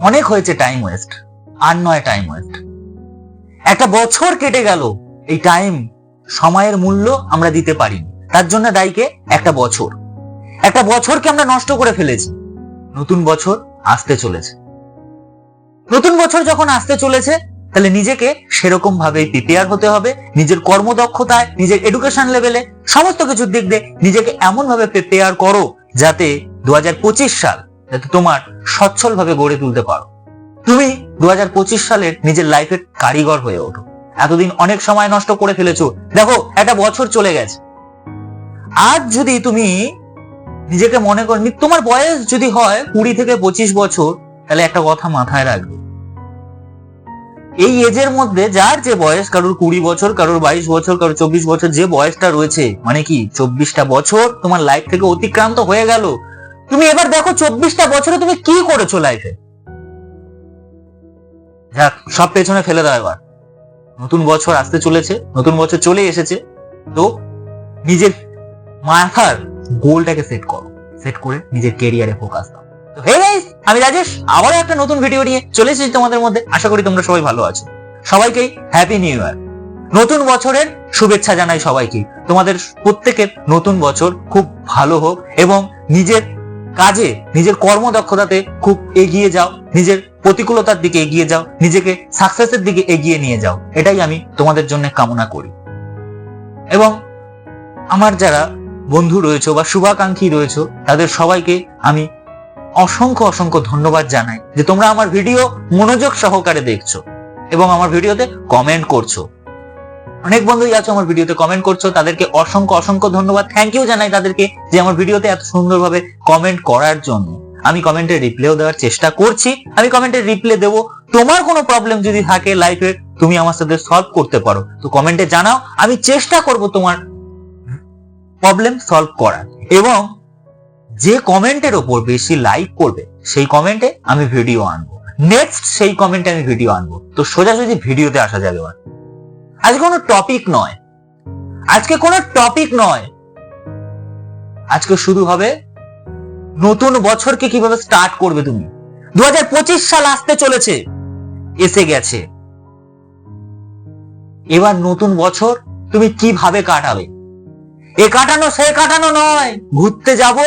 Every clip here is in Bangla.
অনেক হয়েছে টাইম ওয়েস্ট আর নয় টাইম ওয়েস্ট একটা বছর কেটে গেল, এই টাইম সময়ের মূল্য আমরা দিতে পারিনি। তার জন্য দায়ীকে একটা বছর। একটা বছরকে আমরা নষ্ট করে ফেলেছি। নতুন বছর আসতে চলেছে। নতুন বছর যখন আসতে চলেছে, তাহলে নিজেকে সেরকম ভাবে প্রিপেয়ার হতে হবে। নিজের কর্মদক্ষতায়, নিজের এডুকেশন লেভেলে সমস্ত কিছুর দিক দিয়ে নিজেকে এমন ভাবে প্রিপেয়ার করো যাতে দু হাজার পঁচিশ সাল তোমার সচ্ছল ভাবে গড়ে তুলতে পারো। তুমি দু সালের নিজের লাইফের কারিগর হয়ে ওঠো। এতদিন অনেক সময় নষ্ট করে ফেলেছো। দেখো, একটা বছর চলে গেছে। আজ যদি তুমি নিজেকে মনে কর তোমার বয়স যদি হয় কুড়ি থেকে পঁচিশ বছর, তাহলে একটা কথা মাথায় রাখবে। এই এজের মধ্যে যার যে বয়স, কারোর কুড়ি বছর, কারোর বাইশ বছর, কারোর চব্বিশ বছর যে বয়সটা রয়েছে মানে কি, চব্বিশটা বছর তোমার লাইফ থেকে অতিক্রান্ত হয়ে গেল। তুমি এবার দেখো চব্বিশটা বছরে তুমি কি করেছ লাইফে যাক সব পেছনে ফেলে দাও এবার। নতুন বছর আসতে চলেছে, নতুন বছর চলে এসেছে। তো নিজের মাথার গোলটাকে সেট করো। সেট করে নিজের কেরিয়ারে ফোকাস দাও। তো হে গাইস আমি রাজেশ, আবারও একটা নতুন ভিডিও নিয়ে চলে এসেছি তোমাদের মধ্যে। আশা করি তোমরা সবাই ভালো আছো। সবাইকেই হ্যাপি নিউ ইয়ার নতুন বছরের শুভেচ্ছা জানাই সবাইকে। তোমাদের প্রত্যেকের নতুন বছর খুব ভালো হোক এবং নিজের কাজে নিজের কর্মদক্ষতাতে খুব এগিয়ে যাও, নিজের প্রতিকূলতার দিকে এগিয়ে যাও, নিজেকে সাকসেসের দিকে এগিয়ে নিয়ে যাও। এটাই আমি তোমাদের জন্য কামনা করি। এবং আমার যারা বন্ধু রয়েছে বা শুভাকাঙ্ক্ষী রয়েছে, তাদের সবাইকে আমি অসংখ্য অসংখ্য ধন্যবাদ জানাই যে তোমরা আমার ভিডিও মনোযোগ সহকারে দেখছ এবং আমার ভিডিওতে কমেন্ট করছ। অনেক বন্ধুই আছো আমার ভিডিওতে কমেন্ট করছ, তাদেরকে অসংখ্য অসংখ্য ধন্যবাদ। থ্যাংক ইউ জানাই তাদেরকে যে আমার ভিডিওতে এত সুন্দরভাবে কমেন্ট করার জন্য। আমি কমেন্টের রিপ্লেও দেওয়ার চেষ্টা করছি। আমি কমেন্টের রিপ্লে দেবো। তোমার কোনো প্রবলেম যদি থাকে লাইফে তুমি আমার সাথে সলভ করতে পারো। তো কমেন্টে জানাও, আমি চেষ্টা করব তোমার প্রবলেম সলভ করার। এবং যে কমেন্টের ওপর বেশি লাইক করবে, সেই কমেন্টে আমি ভিডিও আনব। নেক্সট সেই কমেন্টে আমি ভিডিও আনব। তো সোজাসুজি ভিডিওতে আসা যাবে আজকে কোনো টপিক নয়। আজকে কোনো টপিক নয়। আজকে শুরু হবে নতুন বছরকে কীভাবে স্টার্ট করবে তুমি? দু হাজার পঁচিশ সাল আসতে চলেছে, এসে গেছে। এবার নতুন বছর তুমি কীভাবে কাটাবে? এ কাটানো সে কাটানো নয়। ঘুরতে যাব,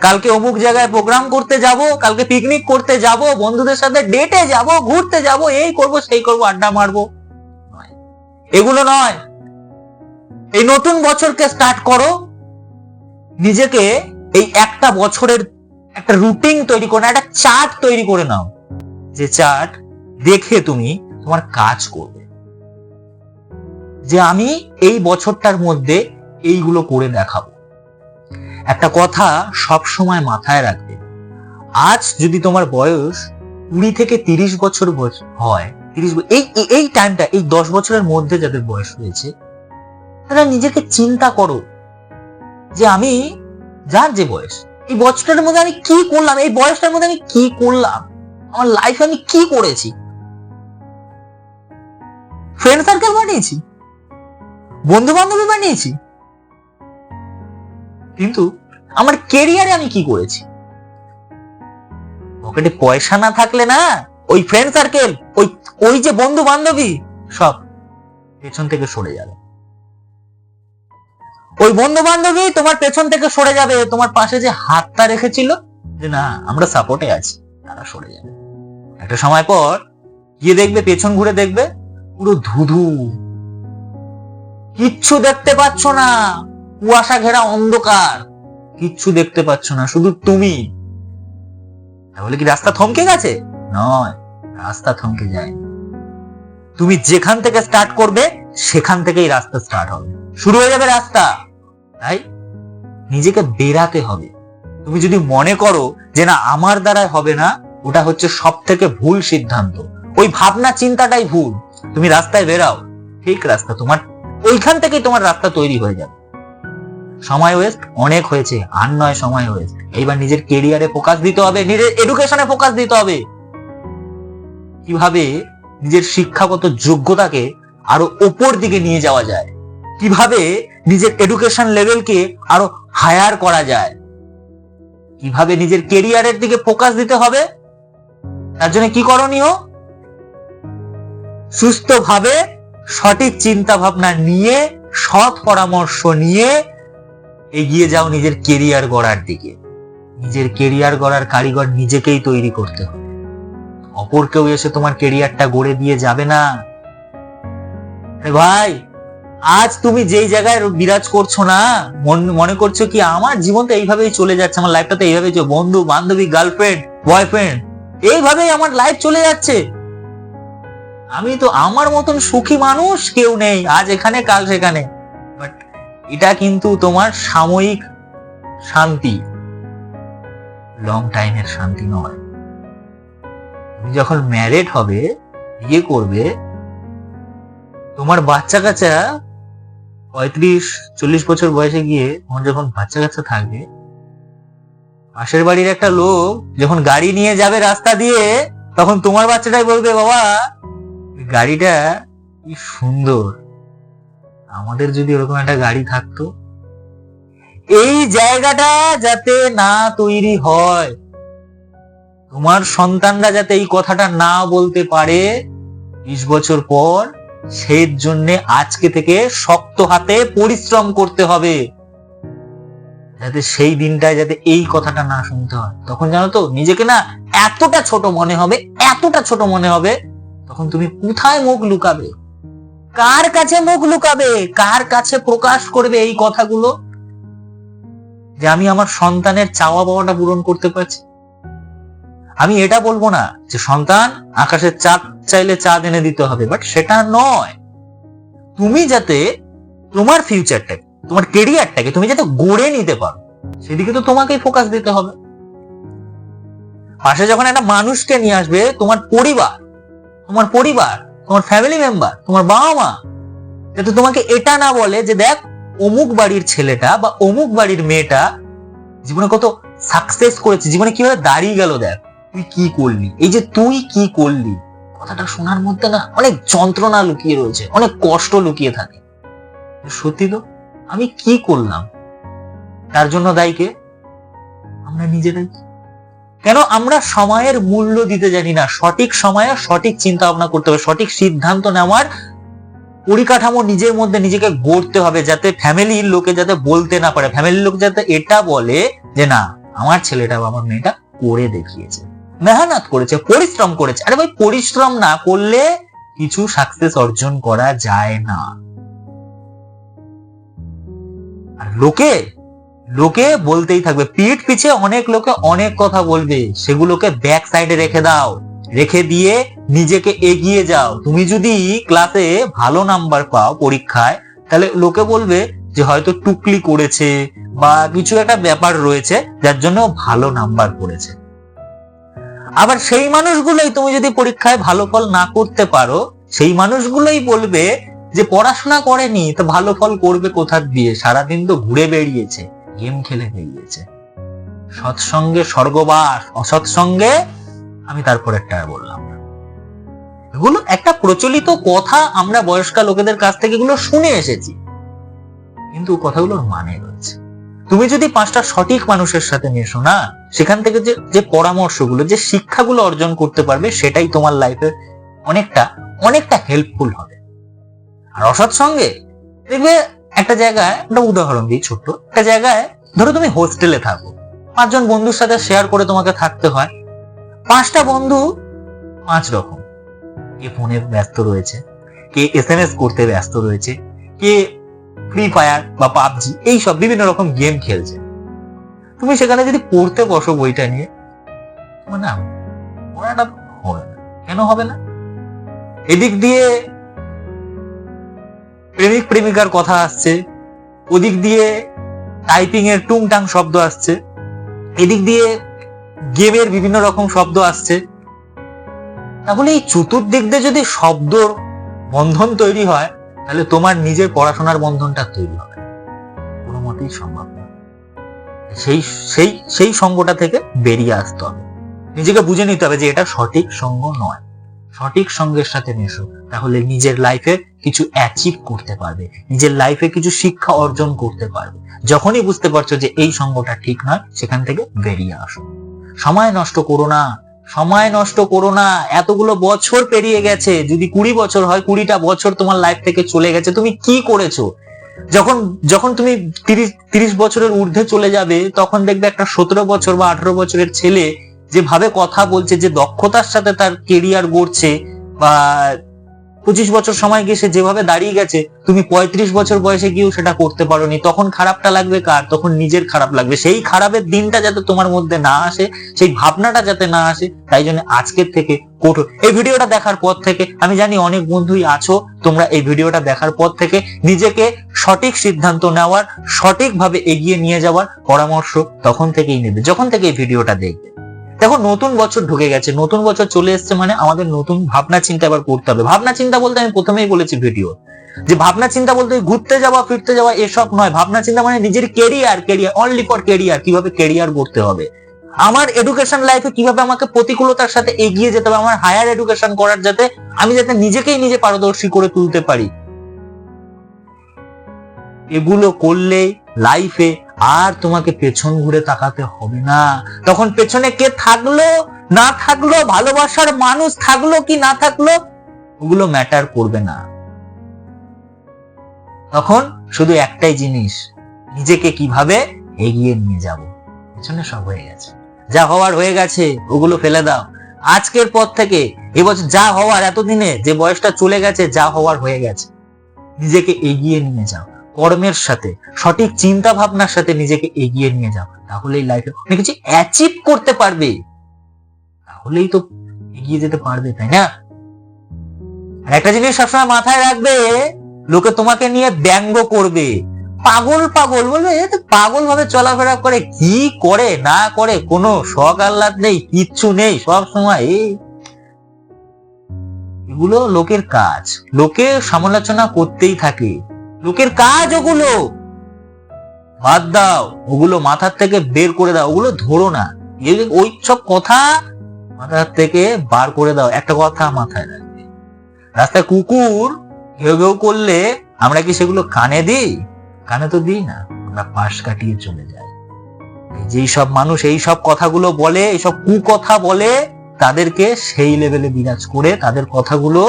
কালকে অমুক জায়গায় প্রোগ্রাম করতে যাব, কালকে পিকনিক করতে যাব, বন্ধুদের সাথে ডেটে যাব, ঘুরতে যাব, এই করব, সেই করব, আড্ডা মারবো। এগুলো নয়। এই নতুন বছরকে স্টার্ট করো। নিজেকে এই একটা বছরের একটা রুটিন তৈরি করে একটা চার্ট তৈরি করে নাও। যে চার্ট দেখে তুমি তোমার কাজ করবে। যে আমি এই বছরটার মধ্যে এইগুলো করে দেখাবো। একটা কথা সব সময় মাথায় রাখবে। আজ যদি তোমার বয়স কুড়ি থেকে তিরিশ বছর হয় তিরিশ এই, এই- টাইমটা এই দশ বছরের মধ্যে যাদের বয়স হয়েছে, তারা নিজেকে চিন্তা করো যে আমি যার যে বয়স, এই মধ্যে আমি কি করলাম, এই বয়সটার মধ্যে আমি কি করলাম, আমার লাইফে আমি কি করেছি? ফ্রেন্ড সার্কেল বানিয়েছি বন্ধু বান্ধবী বানিয়েছি, কিন্তু আমার কেরিয়ারে আমি কি করেছি? পকেটে পয়সা না থাকলে না, ওই ফ্রেন্ড সার্কেল ওই ওই যে বন্ধু বান্ধবী। সব পেছন থেকে সরে যাবে। ওই বন্ধু বান্ধবী তোমার পেছন থেকে সরে যাবে। তোমার পাশে যে হাতটা রেখেছিল, যে না, আমরা সাপোর্টে আছি, তারা সরে যাবে। একটা সময় পর গিয়ে দেখবে, পেছন ঘুরে দেখবে, পুরো ধুধু। কিচ্ছু দেখতে পাচ্ছ না। কুয়াশা ঘেরা অন্ধকার। কিচ্ছু দেখতে পাচ্ছ না, শুধু তুমি। তাহলে কি রাস্তা থমকে গেছে? নয়, রাস্তা থমকে যায়নি। তুমি যেখান থেকে স্টার্ট করবে, সেখান থেকেই রাস্তা স্টার্ট হবে। শুরু হয়ে যাবে রাস্তা। তাই? নিজেকে বেরাতে হবে। তুমি যদি মনে করো যে না, আমার দ্বারাই হবে না, ওটা হচ্ছে সব থেকে ভুল সিদ্ধান্ত। ওই ভাবনা, চিন্তাটাই ভুল। তুমি রাস্তায় বেরাও ঠিক রাস্তা। তোমার, ওইখান থেকেই তোমার রাস্তা তৈরি হয়ে যাবে। সময় ওয়েস্ট অনেক হয়েছে, আর নয় সময় ওয়েস্ট এইবার নিজের কেরিয়ারে ফোকাস দিতে হবে, নিজের এডুকেশনে ফোকাস দিতে হবে। কীভাবে নিজের শিক্ষাগত যোগ্যতাকে আরও ওপর দিকে নিয়ে যাওয়া যায়। কীভাবে নিজের এডুকেশন লেভেলকে আরও হায়ার করা যায়? কীভাবে নিজের কেরিয়ারের দিকে ফোকাস দিতে হবে? তার জন্য কি করণীয়? সুস্থভাবে সঠিক চিন্তা ভাবনা নিয়ে, সৎ পরামর্শ নিয়ে এগিয়ে যাও নিজের কেরিয়ার গড়ার দিকে। নিজের কেরিয়ার গড়ার কারিগর নিজেকেই তৈরি করতে হবে। অপর কেউ এসে তোমার কেরিয়ারটা গড়ে দিয়ে যাবে না। ভাই, আজ তুমি যেই জায়গায় বিরাজ করছ না, মনে করছ কি আমার জীবন তো এইভাবেই চলে যাচ্ছে, আমার লাইফটা তো এইভাবেই বন্ধু, বান্ধবী গার্লফ্রেন্ড বয়ফ্রেন্ড এইভাবেই আমার লাইফ চলে যাচ্ছে। আমি তো আমার মতন সুখী মানুষ কেউ নেই, আজ এখানে, কাল সেখানে। বাট এটা কিন্তু তোমার সাময়িক শান্তি। লং টাইমের শান্তি নয়। যখন ম্যারেড হবে, বিয়ে করবে, তোমার বাচ্চা কাচ্চা পঁয়ত্রিশ, চল্লিশ বছর বয়সে গিয়ে তোমার যখন বাচ্চা কাচ্চা থাকবে, পাশের বাড়ির একটা লোক যখন গাড়ি নিয়ে যাবে রাস্তা দিয়ে, তখন তোমার বাচ্চাটাই বলবে, বাবা গাড়িটা কি সুন্দর। আমাদের যদি ওরকম একটা গাড়ি থাকতো, এই জায়গাটা যাতে না তৈরি হয়। তোমার সন্তানরা যাতে এই কথাটা না বলতে পারে, বিশ বছর পর সেই জন্য আজকে থেকে শক্ত হাতে পরিশ্রম করতে হবে। যাতে সেই দিনটায় যাতে এই কথাটা না শুনতে হয়। তখন জানো তো, নিজেকে না এতটা ছোট মনে হবে, এতটা ছোট মনে হবে, তখন তুমি কোথায় মুখ লুকাবে? কার কাছে মুখ লুকাবে? কার কাছে প্রকাশ করবে এই কথাগুলো? যে আমি আমার সন্তানের চাওয়া পাওয়াটা পূরণ করতে পারছি? আমি এটা বলব না যে সন্তান আকাশের চাঁদ চাইলে চাঁদ এনে দিতে হবে বাট সেটা নয়। তুমি যাতে তোমার ফিউচারটাকে তোমার কেরিয়ারটাকে তুমি যাতে গড়ে নিতে পারো, সেদিকে তো তোমাকেই ফোকাস দিতে হবে। পাশে যখন একটা মানুষকে নিয়ে আসবে, তোমার পরিবার তোমার পরিবার, তোমার ফ্যামিলি মেম্বার তোমার বাবা মা যাতে তোমাকে এটা না বলে যে দেখ, অমুক বাড়ির ছেলেটা বা অমুক বাড়ির মেয়েটা জীবনে কত সাকসেস করেছে, জীবনে কীভাবে দাঁড়িয়ে গেল দেখ। তুই কি করলি? এই যে তুই কি করলি? কথাটা শোনার মধ্যে না অনেক যন্ত্রণা লুকিয়ে রয়েছে, অনেক কষ্ট লুকিয়ে থাকে। সত্যি তো? আমি কি করলাম? তার জন্য দায়ী কে? আমরা নিজেরাই। কেন আমরা সময়ের মূল্য দিতে জানি না। সঠিক সময়ে সঠিক চিন্তা ভাবনা করতে হবে, সঠিক সিদ্ধান্ত নেওয়ার পরিকাঠামো নিজের মধ্যে নিজেকে গড়তে হবে যাতে ফ্যামিলির লোকে যাতে বলতে না পারে। ফ্যামিলির লোক যাতে এটা বলে যে, না, আমার ছেলেটা বা আমার মেয়েটা করে দেখিয়েছে। মেহনত করেছে, পরিশ্রম করেছে। আরে ভাই, পরিশ্রম না করলে কিছু সাকসেস অর্জন করা যায় না। আর লোকে লোকে বলতেই থাকবে, পিঠ পিছে অনেক লোকে অনেক কথা বলবে, সেগুলোকে ব্যাক সাইডে রেখে দাও, রেখে দিয়ে নিজেকে এগিয়ে যাও। তুমি যদি ক্লাসে ভালো নাম্বার পাও পরীক্ষায়, তাহলে লোকে বলবে যে হয়তো টুকলি করেছে বা কিছু একটা ব্যাপার রয়েছে যার জন্য ভালো নাম্বার করেছে। আবার সেই মানুষগুলোই তুমি যদি পরীক্ষায় ভালো ফল না করতে পারো, সেই মানুষগুলোই বলবে যে পড়াশোনা করেনি তো ভালো ফল করবে কোথা দিয়ে? সারাদিন তো ঘুরে বেরিয়েছে গেম খেলে বেরিয়েছে সৎসঙ্গে স্বর্গবাস, অসৎসঙ্গে আমি তারপর একটা বললাম এগুলো একটা প্রচলিত কথা আমরা বয়স্ক লোকেদের কাছ থেকে এগুলো শুনে এসেছি। কিন্তু কথাগুলোর মানে রয়েছে। তুমি যদি পাঁচটা সঠিক মানুষের সাথে মেশো না সেখান থেকে যে যে পরামর্শগুলো, যে শিক্ষাগুলো অর্জন করতে পারবে, সেটাই তোমার লাইফে অনেকটা অনেকটা হেল্পফুল হবে। আর অসৎ সঙ্গে, দেখবে একটা জায়গায়, একটা উদাহরণ দিই ছোট্ট, একটা জায়গায়, ধরো তুমি হোস্টেলে থাকো, পাঁচজন বন্ধুর সাথে শেয়ার করে তোমাকে থাকতে হয়, পাঁচটা বন্ধু পাঁচ রকম। কে ফোনে ব্যস্ত রয়েছে, কে এস এম এস করতে ব্যস্ত রয়েছে, কে ফ্রি ফায়ার বা পাবজি এইসব বিভিন্ন রকম গেম খেলছে। তুমি সেখানে যদি পড়তে বসো বইটা নিয়ে, তোমার না পড়াটা হবে না। কেন হবে না? এদিক দিয়ে প্রেমিক প্রেমিকার কথা আসছে, ওদিক দিয়ে টাইপিং এর টুংটাং শব্দ আসছে, এদিক দিয়ে গেমের বিভিন্ন রকম শব্দ আসছে। তাহলে এই চতুর্দিক দিয়ে যদি শব্দ বন্ধন তৈরি হয়, তাহলে তোমার নিজের পড়াশোনার বন্ধনটা তৈরি হবে। কোনো মতেই সম্ভব সেই সেই সেই সঙ্গটা থেকে বেরিয়ে আসতে হবে। নিজেকে বুঝে নিতে হবে যে এটা সঠিক সঙ্গ নয়। সঠিক সঙ্গের সাথে মেশো, তাহলে নিজের লাইফে কিছু অ্যাচিভ করতে পারবে। নিজের লাইফে কিছু শিক্ষা অর্জন করতে পারবে। যখনই বুঝতে পারছ যে এই সঙ্গটা ঠিক নয়, সেখান থেকে বেরিয়ে আসো। সময় নষ্ট করো না। সময় নষ্ট করো না। এতগুলো বছর পেরিয়ে গেছে। যদি কুড়ি বছর হয়, কুড়িটা বছর তোমার লাইফ থেকে চলে গেছে। তুমি কি করেছ? যখন যখন তুমি তিরিশ তিরিশ বছরের ঊর্ধ্বে চলে যাবে, তখন দেখবে একটা সতেরো বছর বা আঠারো বছরের ছেলে যেভাবে কথা বলছে, যে দক্ষতার সাথে তার কেরিয়ার গড়ছে বা পঁচিশ বছর সময় গিয়ে সে যেভাবে দাঁড়িয়ে গেছে, তুমি পঁয়ত্রিশ বছর বয়সে গিয়েও সেটা করতে পারোনি। তখন খারাপটা লাগবে কার? তখন নিজের খারাপ লাগবে। সেই খারাপের দিনটা যাতে তোমার মধ্যে না আসে, সেই ভাবনাটা যাতে না আসে, তাই জন্য আজকের থেকে কঠোর। এই ভিডিওটা দেখার পর থেকে, আমি জানি অনেক বন্ধুই আছো, তোমরা এই ভিডিওটা দেখার পর থেকে নিজেকে সঠিক সিদ্ধান্ত নেওয়ার, সঠিকভাবে এগিয়ে নিয়ে যাওয়ার পরামর্শ তখন থেকেই নেবে, যখন থেকে এই ভিডিওটা দেখবে। দেখো, নতুন বছর ঢুকে গেছে, নতুন বছর চলে এসছে মানে আমাদের নতুন ভাবনা চিন্তা এবার করতে হবে। ভাবনা চিন্তা বলতে আমি প্রথমেই বলেছি ভিডিও। যে ভাবনা চিন্তা বলতে ঘুরতে যাওয়া, ফিরতে যাওয়া এসব নয়। ভাবনা চিন্তা মানে নিজের career career only for career কীভাবে কেরিয়ার করতে হবে। আমার এডুকেশন লাইফে কীভাবে আমাকে প্রতিকূলতার সাথে এগিয়ে যেতে হবে, আমার হায়ার এডুকেশন করার যাতে আমি যাতে নিজেকেই নিজে পারদর্শী করে তুলতে পারি। এগুলো করলে লাইফে আর তোমাকে পেছন ঘুরে তাকাতে হবে না। তখন পেছনে কে থাকল, না থাকল, ভালোবাসার মানুষ থাকল কি না থাকল, ওগুলো ম্যাটার করবে না। তখন শুধু একটাই জিনিস, নিজেকে কীভাবে এগিয়ে নিয়ে যাব। পেছনে সব হয়ে গেছে। যা হওয়ার হয়ে গেছে, ওগুলো ফেলে দাও। আজকের পর থেকে এবছর যা হওয়ার এতদিনে, যে বয়সটা চলে গেছে, যা হওয়ার হয়ে গেছে। নিজেকে এগিয়ে নিয়ে যাও। কর্মের সাথে, সঠিক চিন্তা ভাবনার সাথে নিজেকে এগিয়ে নিয়ে যাও। তাহলেই লাইফে অনেক কিছু অ্যাচিভ করতে পারবে। তাহলেই তো এগিয়ে যেতে পারবে, তাই না? আর একটা জিনিস সবসময় মাথায় রাখবে, লোকে তোমাকে নিয়ে ব্যঙ্গ করবে। পাগল পাগল, বলবে পাগল ভাবে চলাফেরা করে, কি করে, না করে, কোনো শখ আহ্লাদ নেই, কিচ্ছু নেই, সব সময় এগুলো লোকের কাজ। লোকে সমালোচনা করতেই থাকে। লোকের কাজ ওগুলো। বাদ দাও, ওগুলো মাথার থেকে বের করে দাও, ওগুলো ধরো না। ওই সব কথা মাথার থেকে বার করে দাও, একটা কথা মাথায় রাখবে। রাস্তায় কুকুর ঘেউ ঘেউ করলে আমরা কি সেগুলো কানে দিই? কানে তো দিই না, আমরা পাশ কাটিয়ে চলে যাই। যেই সব মানুষ, এই সব কথাগুলো বলে এইসব কুকথা বলে, তাদেরকে সেই লেভেলে বিরাজ করে তাদের কথাগুলো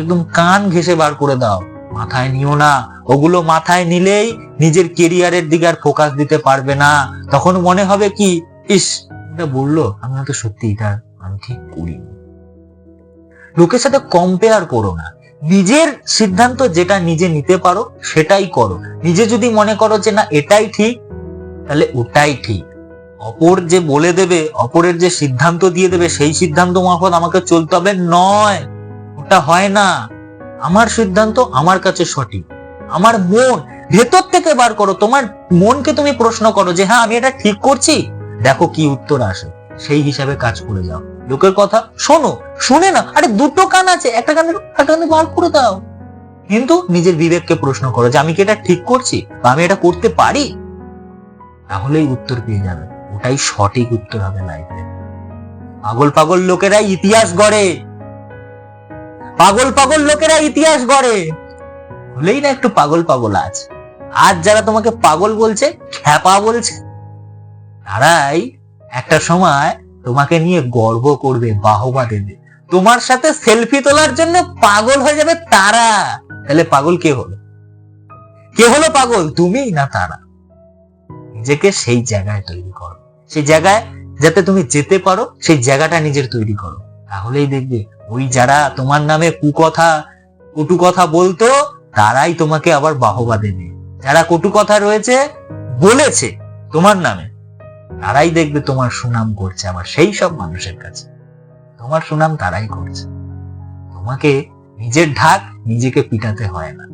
একদম কান ঘেসে বার করে দাও। মাথায় নিও না। ওগুলো মাথায় নিলেই নিজের কেরিয়ারের দিকে আর ফোকাস দিতে পারবে না। তখন মনে হবে কি, ইস এটা বলল আমি হয়তো সত্যি এটা আমি ঠিক করি লোকের সাথে কম্পেয়ার করো না। নিজের সিদ্ধান্ত যেটা নিজে নিতে পারো, সেটাই করো। নিজে যদি মনে করো যে না, এটাই ঠিক, তাহলে ওটাই ঠিক। অপর যে বলে দেবে, অপরের যে সিদ্ধান্ত দিয়ে দেবে, সেই সিদ্ধান্ত মারফত আমাকে চলতে হবে। নয়, ওটা হয় না। আমার সিদ্ধান্ত আমার কাছে সঠিক। আমার মন, ভেতর থেকে বার করো, তোমার মনকে তুমি প্রশ্ন করো যে হ্যাঁ আমি এটা ঠিক করছি? দেখো কি উত্তর আসে। সেই হিসাবে কাজ করে যাও। লোকের কথা শোনো, শুনে না আরে, দুটো কান আছে, একটা কানে একটা কানে বার করে দাও। কিন্তু নিজের বিবেককে প্রশ্ন করো যে, আমি কি এটা ঠিক করছি? বা আমি এটা করতে পারি? তাহলেই উত্তর পেয়ে যাবে। ওটাই সঠিক উত্তর হবে লাইফে পাগল পাগল লোকেরা ইতিহাস গড়ে। পাগল পাগল লোকেরা ইতিহাস গড়ে। হলেই না একটু পাগল পাগল আজ। আজ যারা তোমাকে পাগল বলছে, খ্যাপা বলছে, তারাই একটা সময় তোমাকে নিয়ে গর্ব করবে, বাহবা দেবে। তোমার সাথে সেলফি তোলার জন্য পাগল হয়ে যাবে তারা। তাহলে পাগল কে হলো? কে হলো পাগল? তুমি না তারা? নিজেকে সেই জায়গায় তৈরি করো। সেই জায়গায় যাতে তুমি যেতে পারো, সেই জায়গাটা নিজের তৈরি করো। তাহলেই দেখবে ওই যারা তোমার নামে কুকথা কটু কথা বলতো, তারাই তোমাকে আবার বাহবা দেবে। যারা কটু কথা রয়েছে, বলেছে তোমার নামে, তারাই দেখবে তোমার সুনাম করছে আবার সেই সব মানুষের কাছে। তোমার সুনাম তারাই করছে। তোমাকে নিজের ঢাক নিজেকে পিটাতে হয় না।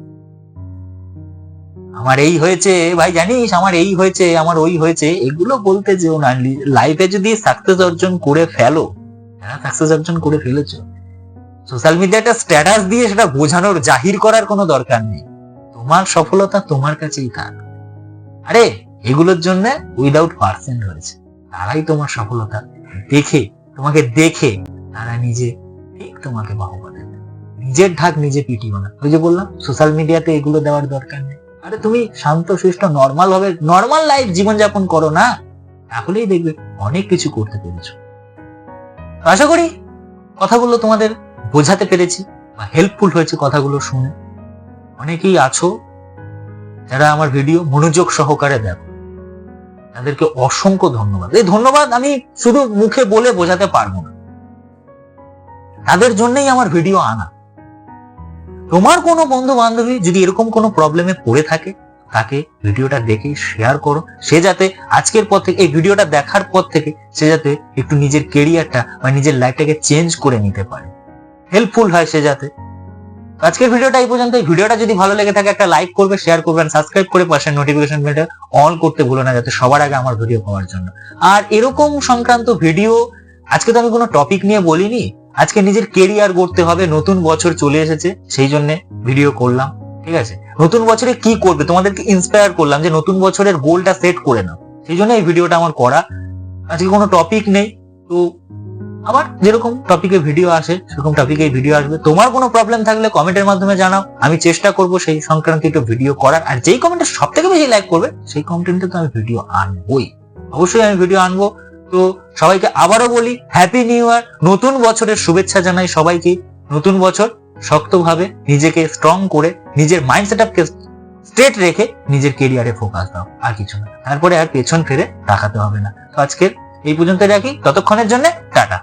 আমার এই হয়েছে, ভাই জানিস, আমার এই হয়েছে, আমার ওই হয়েছে, এগুলো বলতে যেও না লাইফে যদি সাকসেস অর্জন করে ফেলো যারা সাকসেস অর্জন করে ফেলেছো সোশ্যাল মিডিয়াটা স্ট্যাটাস দিয়ে সেটা বোঝানোর, জাহির করার কোনো দরকার নেই। তোমার সফলতা তোমার কাছেই থাক। আরে, এগুলোর জন্য উইদাউট পার্সেন্ট হয়েছে তারাই তোমার সফলতা দেখে, তোমাকে দেখে তারা নিজে ঠিক তোমাকে বাহবা দেবে নিজের ঢাক নিজে পিটিও না ওই যে বললাম সোশ্যাল মিডিয়াতে এগুলো দেওয়ার দরকার নেই। আরে, তুমি শান্ত সুষ্ঠ নর্মাল ভাবে নর্মাল লাইফ জীবনযাপন করো না। তাহলেই দেখবে অনেক কিছু করতে পেরেছ। আশা করি কথাগুলো তোমাদের বোঝাতে পেরেছি বা হেল্পফুল হয়েছে কথাগুলো শুনে। অনেকেই আছো যারা আমার ভিডিও মনোযোগ সহকারে দেখো। তাদেরকে অসংখ্য ধন্যবাদ। এই ধন্যবাদ আমি শুধু মুখে বলে বোঝাতে পারব না। তাদের জন্যই আমার ভিডিও আনা। তোমার কোনো বন্ধু বান্ধবী যদি এরকম কোনো প্রবলেমে পড়ে থাকে, তাকে ভিডিওটা দেখে শেয়ার করো। সে যাতে আজকের পর থেকে, এই ভিডিওটা দেখার পর থেকে, সে যাতে একটু নিজের কেরিয়ারটা বা নিজের লাইফটাকে চেঞ্জ করে নিতে পারে। হেল্পফুল হয় সে যাতে। আজকের ভিডিওটা এই পর্যন্ত ভিডিওটা যদি ভালো লেগে থাকে, একটা লাইক করবে শেয়ার করবেন সাবস্ক্রাইব করে পাশের নোটিফিকেশন বেলটা অন করতে ভুলো না, যাতে সবার আগে আমার ভিডিও পাওয়ার জন্য। আর এরকম সংক্রান্ত ভিডিও আজকে তো আমি কোনো টপিক নিয়ে বলিনি। আজকে নিজের কেরিয়ার গড়তে হবে, নতুন বছর চলে এসেছে, সেই জন্য ভিডিও করলাম, ঠিক আছে? নতুন বছরে কি করবে? তোমাদেরকে ইন্সপায়ার করলাম যে নতুন বছরের গোলটা সেট করে নাও। সেই জন্য এই ভিডিওটা আমার করা। আজকে কোনো টপিক নেই, তো আমার যেরকম টপিকে ভিডিও আসে, সেরকম টপিকে ভিডিও আসবে। তোমার কোনো প্রবলেম থাকলে কমেন্টের মাধ্যমে জানাও। আমি চেষ্টা করব সেই সংক্রান্ত একটু ভিডিও করার। আর যেই কমেন্টে সব থেকে বেশি লাইক করবে, সেই কমেন্টে তো আমি ভিডিও আনবই। অবশ্যই আমি ভিডিও আনব। তো সবাইকে আবারও বলি হ্যাপি নিউ ইয়ার নতুন বছরের শুভেচ্ছা জানাই সবাইকে। নতুন বছর শক্তভাবে নিজেকে স্ট্রং করে, নিজের মাইন্ড সেট আপকে স্ট্রেট রেখে নিজের কেরিয়ারে ফোকাস দাও। আর কিছু না। তারপরে আর পেছন ফিরে তাকাতে হবে না। তো আজকের এই পর্যন্ত রাখি। ততক্ষণের জন্য টাটা।